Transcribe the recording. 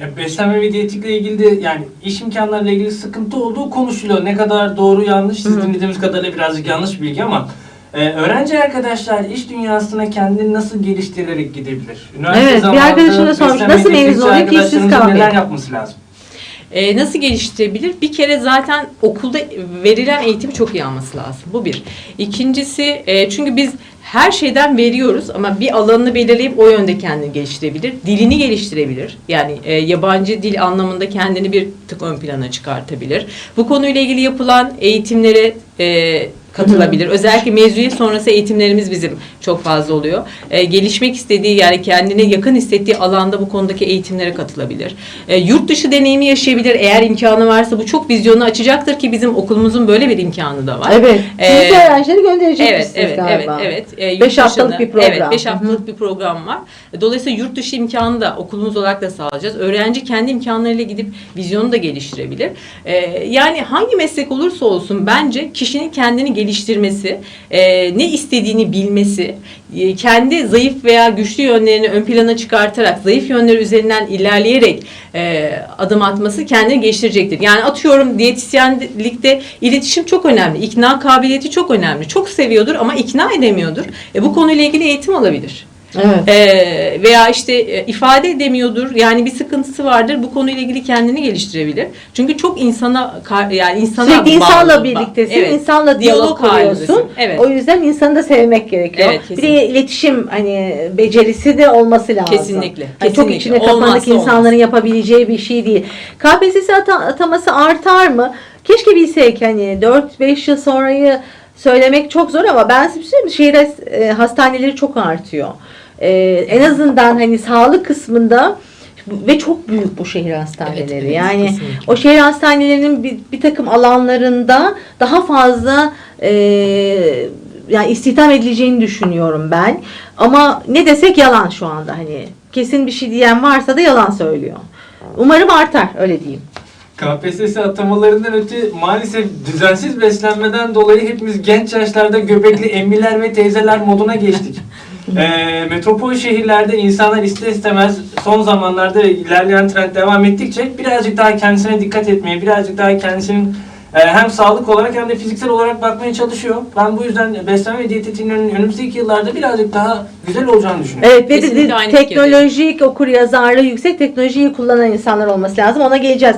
Ya beslenme ve diyetikle ilgili de yani iş imkanlarıyla ilgili sıkıntı olduğu konuşuluyor. Ne kadar doğru yanlış siz dinlediğimiz kadarıyla birazcık yanlış bilgi ama e, öğrenci arkadaşlar iş dünyasına kendini nasıl geliştirerek gidebilir? Evet, bir arkadaşım da sormuş, nasıl mezun oluyor ki işsiz kalmayayım? Neler yapması lazım? Ee, nasıl geliştirebilir? Bir kere zaten okulda verilen eğitimi çok iyi alması lazım. Bu bir. İkincisi e, çünkü biz her şeyden veriyoruz ama bir alanını belirleyip o yönde kendini geliştirebilir. Dilini geliştirebilir. Yani e, yabancı dil anlamında kendini bir tık ön plana çıkartabilir. Bu konuyla ilgili yapılan eğitimlere e, katılabilir. Özellikle mezuniyet sonrası eğitimlerimiz bizim çok fazla oluyor. E, gelişmek istediği yani kendine yakın hissettiği alanda bu konudaki eğitimlere katılabilir. E, yurt dışı deneyimi yaşayabilir eğer imkanı varsa bu çok vizyonu açacaktır ki bizim okulumuzun böyle bir imkanı da var. Evet. Ee, Siz de öğrencileri gönderecek Evet, misiniz evet, galiba? evet, evet. Yurt Beş haftalık bir program. Evet, beş haftalık bir program var. Dolayısıyla yurt dışı imkanı da okulumuz olarak da sağlayacağız. Öğrenci kendi imkanlarıyla gidip vizyonu da geliştirebilir. Ee, yani hangi meslek olursa olsun bence kişinin kendini geliştirmesi, e, ne istediğini bilmesi, e, kendi zayıf veya güçlü yönlerini ön plana çıkartarak, zayıf yönleri üzerinden ilerleyerek e, adım atması kendini geliştirecektir. Yani atıyorum diyetisyenlikte iletişim çok önemli, ikna kabiliyeti çok önemli. Çok seviyordur ama ikna edemiyordur. E, bu konuyla ilgili eğitim alabilir. Evet. E, veya işte e, ifade edemiyordur. Yani bir sıkıntısı vardır. Bu konuyla ilgili kendini geliştirebilir. Çünkü çok insana yani insana Sürekli insanla birliktesin, Evet. insanla diyalog kuruyorsun. Evet. O yüzden insanı da sevmek gerekiyor. Evet, bir de iletişim hani becerisi de olması lazım. Kesinlikle, çok kesinlikle. içine Olmazsa kapanık olmaz. insanların yapabileceği bir şey değil. KPSS ata- ataması artar mı? Keşke bilsek hani 4-5 yıl sonrayı söylemek çok zor ama ben size şey söyleyeyim? Şehir e, hastaneleri çok artıyor. E, en azından hani sağlık kısmında ve çok büyük bu şehir hastaneleri. Evet, evet, yani kesinlikle. o şehir hastanelerinin bir, bir takım alanlarında daha fazla e, yani istihdam edileceğini düşünüyorum ben. Ama ne desek yalan şu anda hani kesin bir şey diyen varsa da yalan söylüyor. Umarım artar öyle diyeyim. KPSS atamalarından öte maalesef düzensiz beslenmeden dolayı hepimiz genç yaşlarda göbekli emmiler ve teyzeler moduna geçtik. Ee, metropol şehirlerde insanlar ister istemez son zamanlarda ilerleyen trend devam ettikçe birazcık daha kendisine dikkat etmeye, birazcık daha kendisinin e, hem sağlık olarak hem de fiziksel olarak bakmaya çalışıyor. Ben bu yüzden beslenme ve diyetisyonların önümüzdeki yıllarda birazcık daha güzel olacağını düşünüyorum. Evet ve de- de teknolojik okur yazarlığı yüksek teknolojiyi kullanan insanlar olması lazım. Ona geleceğiz.